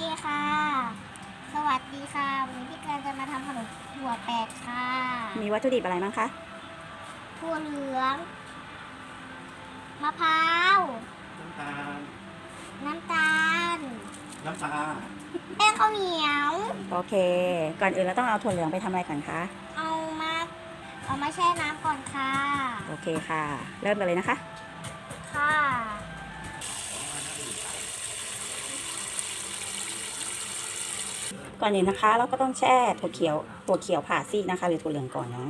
ดีค่ะ สวัสดีค่ะวันนี้พี่เกรจะมาทำขนมถั่วแปลกค่ะ มีวัตถุดิบอะไรบ้างคะ ถั่วเหลือง มะพร้าว น้ำตาล น้ำตาล น้ำปลาแป้งข้าวเหนียว โอเค ก่อนอื่นเราต้องเอาถั่วเหลืองไปทำอะไรก่อนคะ เอามา เอามาแช่น้ำก่อนค่ะ โอเคค่ะ เริ่มกันเลยนะคะ ค่ะ ก่อนอื่นนะคะ เราก็ต้องแช่ถั่วเขียวถั่วเขียวผ่าซีกนะคะ หรือถั่วเหลืองก่อนเนาะ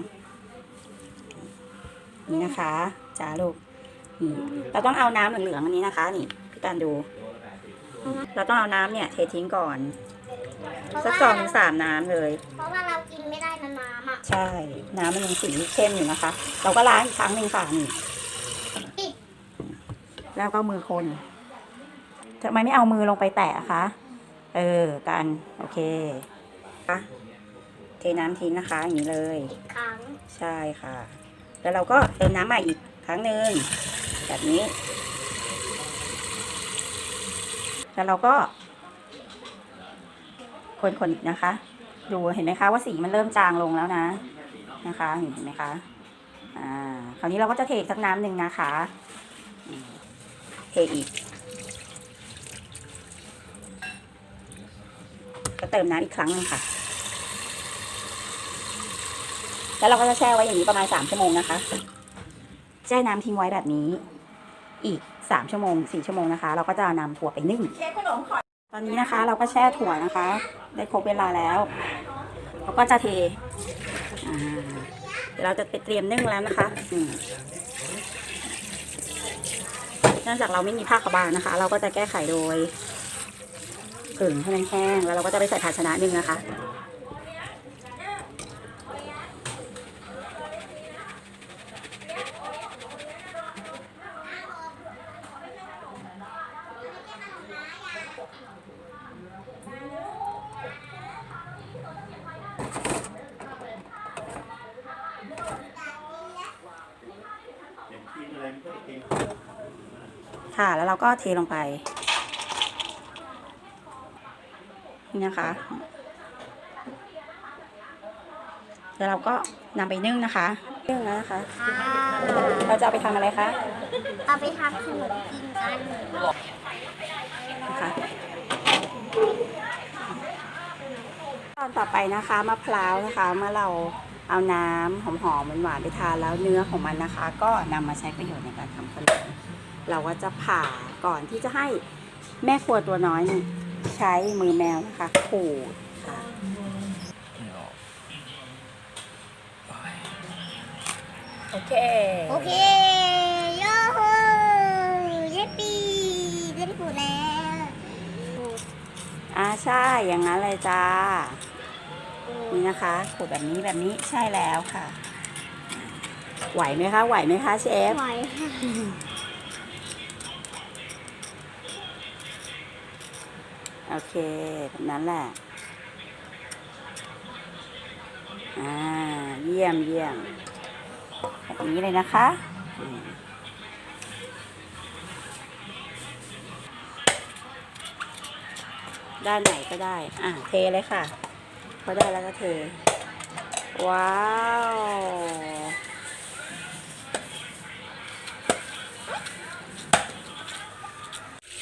นี่นะคะจ้าลูกนี่เราต้องเอาน้ำเหลืองๆอันนี้นะคะ นี่พี่การดู เราต้องเอาน้ำเนี่ยเททิ้งก่อนสักสองถึงสามน้ำเลย เพราะว่าเรากินไม่ได้นะน้ำอะ ใช่ น้ำมันยังสีเข้มอยู่นะคะ เราก็ล้างอีกครั้งหนึ่งค่ะนี่แล้วก็มือคนทำไมไม่เอามือลงไปแตะอะคะ เออกันโอเคค่ะเทน้ำทิ้งนะคะอย่างนี้เลยครั้งใช่ค่ะ แล้วเราก็เติมน้ำใหม่อีกครั้งหนึ่งแบบนี้ แล้วเราก็ คนๆอีกนะคะ ดูเห็นไหมคะว่าสีมันเริ่มจางลงแล้วนะ นะคะเห็นไหมคะอ่าคราวนี้เราก็จะเทอีกสักน้ำหนึ่งนะคะอืมเทอีก ก็เติมน้ำอีกครั้งหนึงค่ะ แล้วเราก็จะแช่ไว้อย่างนี้ประมาณสามชั่วโมงนะคะ แช่น้ำทิ้งไว้แบบนี้ อีกสามชั่วโมงสี่ชั่วโมงนะคะ เราก็จะนำถั่วไปนึ่งตอนนี้นะคะ เราก็แช่ถั่วนะคะ ได้ครบเวลาแล้ว เราก็จะเทเดี๋ยวเราจะไปเตรียมนึ่งแล้วนะคะอืเนื่องจากเราไม่มีผ้าขาวบางนะคะ เราก็จะแก้ไขโดย ผึ่งให้มันแห้ง แล้วเราก็จะไปใส่ภาชนะนึ่งนะคะ ค่ะ แล้วเราก็เทลงไป นี่นะคะแล้วเราก็นำไปนึ่งนะคะนึ่งแล้วนะคะค่ะเราจะเอาไปทำอะไรคะ เอาไปทำขนมกินกันนะคะตอนต่อไปนะคะมะพร้าวนะคะเมื่อเราเอาน้ำหอมๆหวานๆไปทานแล้วเนื้อของมันนะคะ ก็นำมาใช้ประโยชน์ในการทำขนมเราก็จะผ่าก่อนที่จะให้แม่ครัวตัวน้อยนี่ ใช้มือแมวนะคะ ขูดค่ะโอเค โอเคโย่ฮูเย้ปีเล่นกูแล้วอ่าใช่ อย่างนั้นเลยจ้า นี่นะคะขูดแบบนี้แบบนี้ใช่แล้วค่ะ ไหวไหมคะ ไหวไหมคะเชฟ ไหวค่ะ โอเคแบบนั้นแหละ อ่า เยี่ยมเยี่ยมแบบนี้เลยนะคะด้านไหนก็ได้ อะ เทเลยค่ะ พอได้แล้วก็เท ว้าว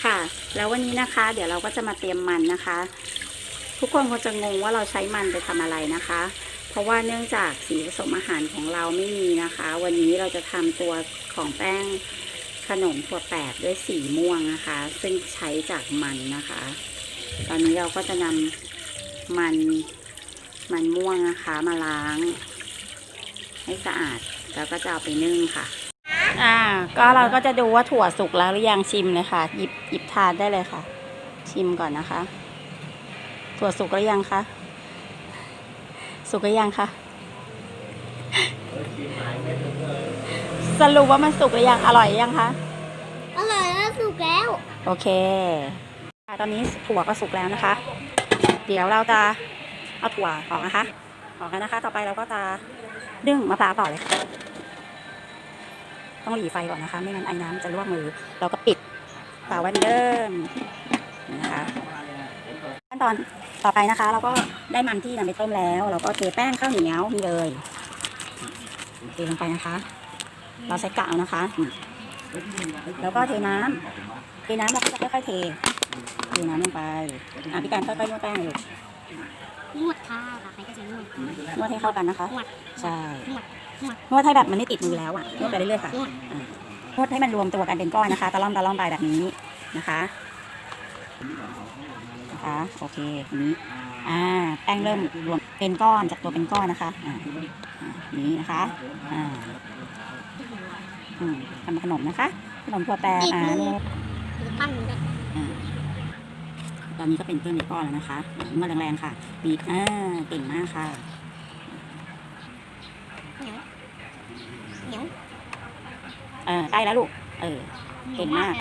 ค่ะ แล้ววันนี้นะคะ เดี๋ยวเราก็จะมาเตรียมมันนะคะ ทุกคนคงจะงงว่าเราใช้มันไปทำอะไรนะคะ เพราะว่าเนื่องจากสีผสมอาหารของเราไม่มีนะคะ วันนี้เราจะทำตัวของแป้งขนมถั่วแปบด้วยสีม่วงนะคะ ซึ่งใช้จากมันนะคะ ตอนนี้เราก็จะนำมันมันม่วงนะคะมาล้าง ให้สะอาดแล้วก็จะเอาไปนึ่งค่ะ อ่า ก็เราก็จะดูว่าถั่วสุกแล้วหรือยังชิมเลยค่ะ หยิบหยิบทานได้เลยค่ะ ชิมก่อนนะคะ ถั่วสุกหรือยังคะสุกหรือยังคะสรุปว่ามันสุกหรือยังอร่อยหรือยังคะอร่อยแล้วสุกแล้ว โอเคค่ะตอนนี้ถั่วก็สุกแล้วนะคะ เดี๋ยวเราจะเอาถั่วออกนะคะออกแล้วนะคะ ต่อไปเราก็จะนึ่งมะพร้าวต่อเลยค่ะ ต้องหลีไฟก่อนนะคะ ไม่งั้นไอ้น้ำจะลวกมือ เราก็ปิดฝาไว้เหมือนเดิมนี่นะคะขั้นตอนต่อไปนะคะ เราก็ได้มันที่นำไปต้มแล้ว เราก็เทแป้งข้าวเหนียวนี่เลยเทลงไปนะคะ เราใช้กะเอานะคะนี่แล้วก็เทน้ำเทน้ำเราก็จะค่อยๆเทเทน้ำลงไปอะพี่การค่อยๆนวดแป้งเลยนวดค่ะต่อไปก็จะนวดนวดให้เข้ากันนะคะนวดใช่ นวดให้แบบมันไม่ติดมือแล้วอะนวดไปเรื่อยๆค่ะนวดอ่านวดให้มันรวมตัวกันเป็นก้อนนะคะตะล่อมตะล่อมไปแบบนี้นะคะนะคะโอเคนี้อ่าแป้งเริ่มรวมเป็นก้อนจากตัวเป็นก้อนนะคะอ่านี้นะคะอ่าทำขนมนะคะ ขนมถั่วแปรอ่านวดคือปั้นเลยอ่าตอนนี้ก็เป็นเครื่องในก้อนแล้วนะคะนวดแรงๆค่ะบีบอ่าเก่งมากค่ะ เหนียวเหนียว เออใกล้แล้วลูก เออ เก่งมาก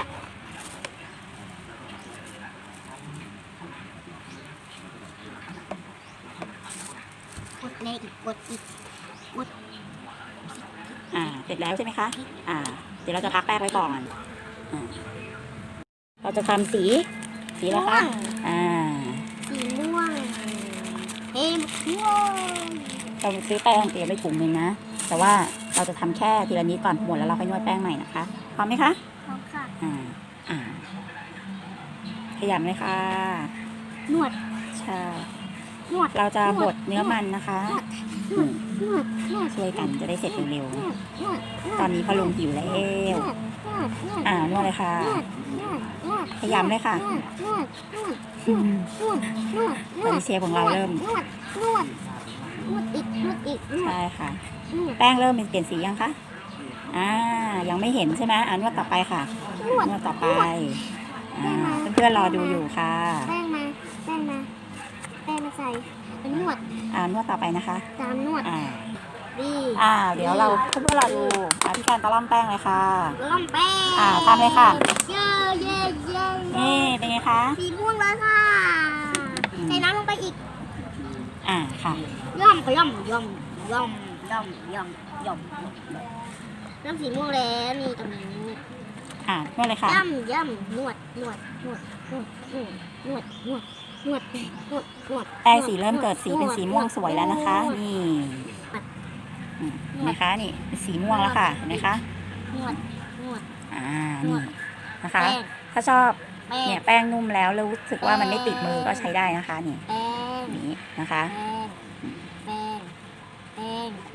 กดเลยอีกกดอีกอ่า เสร็จแล้วใช่ไหมคะ อ่า เดี๋ยวเราจะพักแป้งไว้ก่อนอ่าเราจะทำสี สีอะไรคะ อ่า สีม่วงเอ็มม่วงเราซื้อแป้งเตรียมไว้ถุงหนึ่งนะ แต่ว่า เราจะทำแค่ทีละนิดก่อนหมดแล้วเราค่อยนวดแป้งใหม่นะคะพร้อมไหมคะพร้อมค่ะอ่าอ่าขยำเลยค่ะนวดใช่นวดเราจะบดเนื้อมันนะคะอืมนวดนวดช่วยกันจะได้เสร็จเร็วนวดนวดๆตอนนี้พอลุงหิวแล้วนวดนวดนวดอ่านวดเลยค่ะนวดนวดนวดขยำเลยค่ะนวดนวดอืมนวดนวดนตอนวดนี้เชฟของเราเริ่มนวดนวดนวดอีกนวด อีกนวดใช่ค่ะนวดแป้งเริ่มเป็นเปลี่ยนสียังคะ อ่า ยังไม่เห็นใช่ไหมอ่านวดต่อไปค่ะนวดนวดต่อไป อ่า เพื่อนๆรอดูอยู่ค่ะ แป้งมาแป้งมาแป้งมาใส่เป็นนวดอ่านวดต่อไปนะคะ ตามนวดอ่า ดีอ่า เดี๋ยวเราเพื่อนๆรอดู อ่าพี่การตะล่อมแป้งเลยค่ะ ล่อมแป้งอ่าทำเลยค่ะ เย้เย้เย้นี่เป็นไงคะ สีม่วงแล้วค่ะอืมใส่น้ำลงไปอีก อ่าค่ะ ย่อมก็ย่อมย่อมย่อมย่อมย่อมย่อมน้ำสีม่วงแล้วนี่ตรงนี้อ่านวดเลยค่ะย่ำย่ำนวดนวดนวดนวดนวดนวดนวดนวดนวดแป้งสีเริ่มเกิดสีเป็นสีม่วงสวยแล้วนะคะ นี่นไหมคะนี่สีม่วงแล้วค่ะเห็นไหมคะนวดนวดอ่านี่นะคะ ถ้าชอบเนี่ยแป้งนุ่มแล้วแล้วรู้สึกว่ามันไม่ติดมือก็ใช้ได้นะคะนี่ นี้นะคะ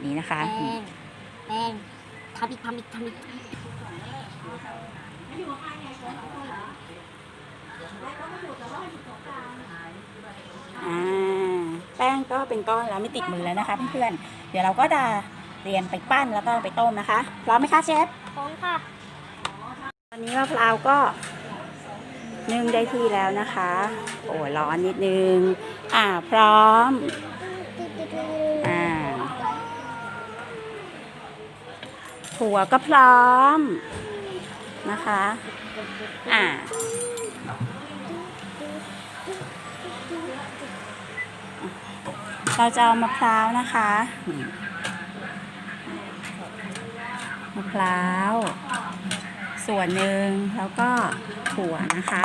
นี่นะคะแป้งแป้งทำอีกทำอีกทำอีกแป้งก็เป็นก้อนแล้วไม่ติดมือแล้วนะคะเพื่อนๆ เดี๋ยวเราก็จะเรียมไปปั้นแล้วก็ไปต้มนะคะ พร้อมไหมคะเชฟ พร้อมค่ะ ตอนนี้มะพร้าวก็ นึ่งได้ที่แล้วนะคะ โอ้ร้อนนิดนึง อ่าพร้อม อ่าถั่วก็พร้อมนะคะ อ่าเราจะเอามะพร้าวนะคะมะพร้าว ส่วนหนึ่งแล้วก็ถั่วนะคะ